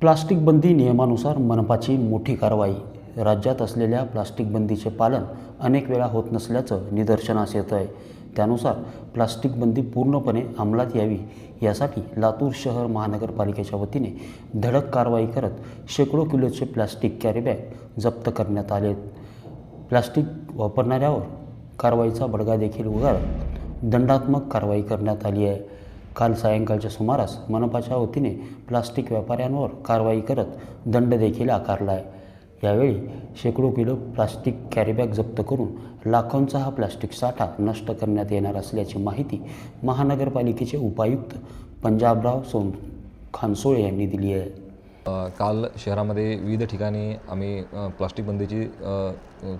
Plastic बंदी नियमानुसार मनपाची मोठी कारवाई. राज्यात असलेल्या प्लास्टिक बंदीचे पालन अनेक वेळा होत नसल्याचं निदर्शनास येतं आहे. त्यानुसार प्लास्टिक बंदी पूर्णपणे अंमलात यावी यासाठी लातूर शहर महानगरपालिकेच्या वतीने धडक कारवाई करत शेकडो किलोचे प्लास्टिक कॅरीबॅग जप्त करण्यात आले. प्लास्टिक वापरणाऱ्यावर कारवाईचा बडगा देखील उगारत दंडात्मक कारवाई करण्यात आली आहे. काल सायंकाळच्या सुमारास मनपाच्या वतीने प्लास्टिक व्यापाऱ्यांवर कारवाई करत दंड देखील आकारला आहे. यावेळी शेकडो किलो प्लास्टिक कॅरीबॅग जप्त करून लाखोंचा हा प्लास्टिक साठा नष्ट करण्यात येणार असल्याची माहिती महानगरपालिकेचे उपायुक्त पंजाबराव सोन खानसोळे यांनी दिली आहे. काल शहरामध्ये विविध ठिकाणी आम्ही प्लास्टिक बंदीची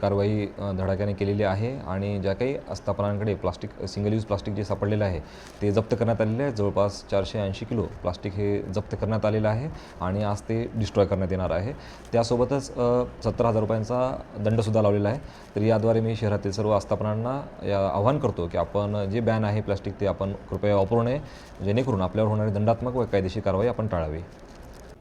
कारवाई धडाक्याने केलेली आहे आणि ज्या काही आस्थापनांकडे प्लास्टिक सिंगल यूज प्लास्टिक जे सापडलेलं आहे ते जप्त करण्यात आलेले आहे. जवळपास चारशे ऐंशी किलो प्लास्टिक हे जप्त करण्यात आलेलं आहे आणि आज ते डिस्ट्रॉय करण्यात येणार आहे. त्यासोबतच सत्तर हजार रुपयांचा दंडसुद्धा लावलेला आहे. तर याद्वारे मी शहरातील सर्व आस्थापनांना या आव्हान करतो की आपण जे बॅन आहे प्लास्टिक ते आपण कृपया वापरू नये जेणेकरून आपल्यावर होणारी दंडात्मक व कायदेशीर कारवाई आपण टाळावी.